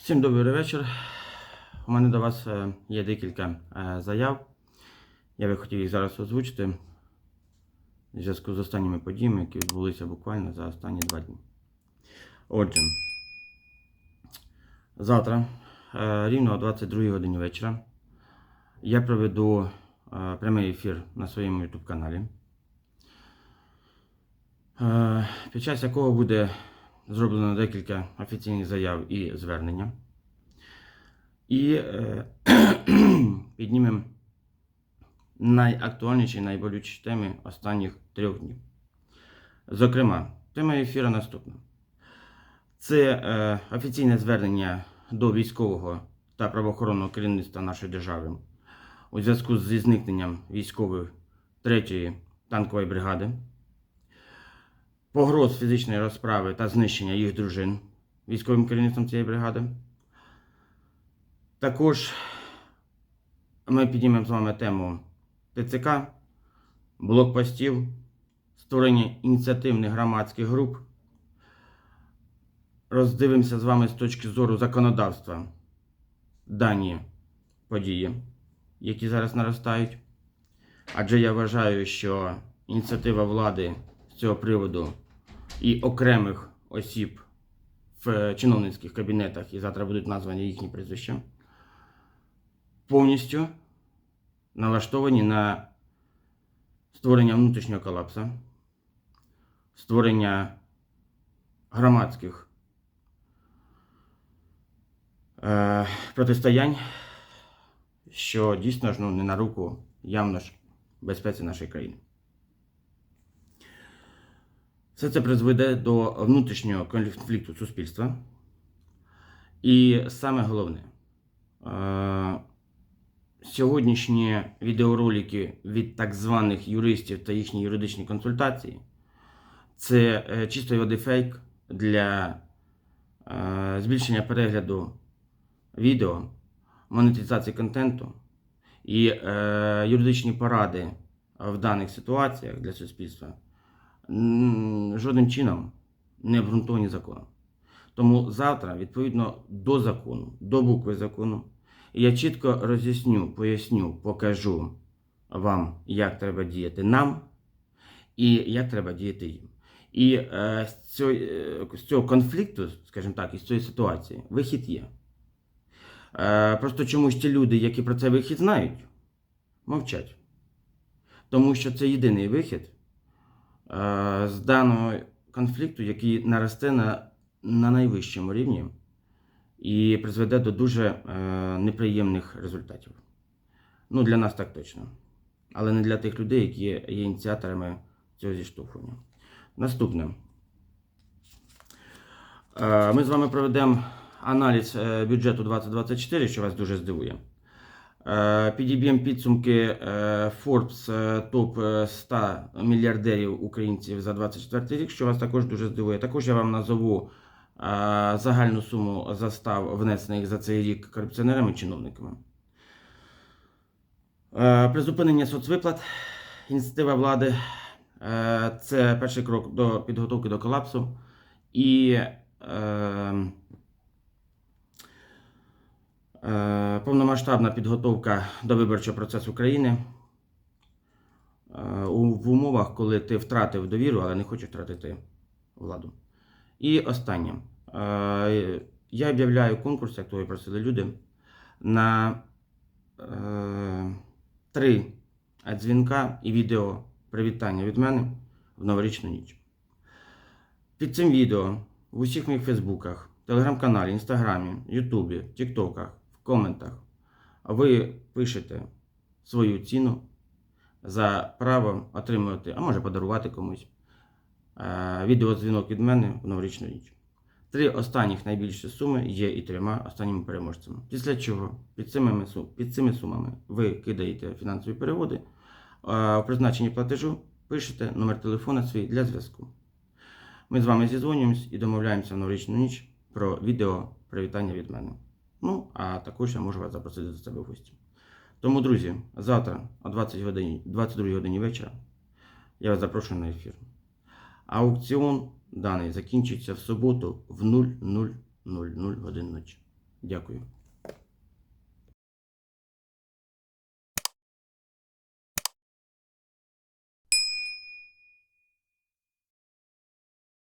Всім добрий вечір. У мене до вас е, є декілька е, заяв. Я би хотів їх зараз озвучити в зв'язку з останніми подіями, які відбулися буквально за останні два дні. Отже, завтра, е, рівно о 22 годині вечора, я проведу прямий ефір на своєму YouTube каналі, під час якого буде зроблено декілька офіційних заяв і звернення. І е, піднімемо найактуальніші, найболючіші теми останніх трьох днів. Зокрема, тема ефіру наступна. Це е, офіційне звернення до військового та правоохоронного керівництва нашої держави у зв'язку зі зникненням військових 3-ї танкової бригади, погроз фізичної розправи та знищення їх дружин військовим керівництвом цієї бригади. Також ми піднімемо з вами тему ТЦК, блокпостів, створення ініціативних громадських груп. Роздивимося з вами з точки зору законодавства дані події, які зараз наростають. Адже я вважаю, що ініціатива влади цього приводу і окремих осіб в чиновницьких кабінетах, і завтра будуть названі їхні прізвища, повністю налаштовані на створення внутрішнього колапсу, створення громадських е, протистоянь, що дійсно ж ну, не на руку явно ж безпеці нашої країни. Все це призведе до внутрішнього конфлікту суспільства. І саме головне, е, сьогоднішні відеоролики від так званих юристів та їхні юридичні консультації це е, чистої води фейк для е, збільшення перегляду відео, монетизації контенту і юридичні поради в даних ситуаціях для суспільства жодним чином не обґрунтовані законом. Тому завтра, відповідно до закону, до букви закону, я чітко роз'ясню, поясню, покажу вам, як треба діяти нам і як треба діяти їм. І е, з, цього, е, з цього конфлікту, скажімо так, із цієї ситуації, вихід є. Е, просто чомусь ті люди, які про цей вихід знають, мовчать. Тому що це єдиний вихід з даного конфлікту, який наросте на, на найвищому рівні і призведе до дуже е, неприємних результатів. Ну, для нас так точно. Але не для тих людей, які є ініціаторами цього зіштовхування. Наступне. Е, Ми з вами проведемо аналіз е, бюджету 2024, що вас дуже здивує. Е, Підіб'ємо підсумки е, Forbes е, топ е, 100 мільярдерів українців за 2024 рік, що вас також дуже здивує. Також я вам назову загальну суму застав, внесених за цей рік корупціонерами чиновниками. Призупинення соцвиплат, ініціатива влади це перший крок до підготовки до колапсу. І Е, повномасштабна підготовка до виборчого процесу країни е, в умовах, коли ти втратив довіру, але не хочеш втратити владу. І останнє. Е, Я об'являю конкурс, як того просили люди, на е, три дзвінка і відео привітання від мене в новорічну ніч. Під цим відео в усіх моїх фейсбуках, телеграм-каналі, інстаграмі, ютубі, тіктоках, в коментах ви пишете свою ціну за право отримувати, а може подарувати комусь е, відеодзвінок від мене в новорічну ніч. Три останніх найбільші суми є і трьома останніми переможцями. Після чого під цими, під цими сумами ви кидаєте фінансові переводи, е, у призначенні платежу пишете номер телефона свій для зв'язку. Ми з вами зізвонюємось і домовляємося в новорічну ніч про відео привітання від мене. Ну, а також я можу вас запросити до себе в гості. Тому, друзі, завтра о 20 годині, 22 годині вечора я вас запрошую на ефір. Аукціон даний закінчиться в суботу в 00.00 годин ночі. Дякую.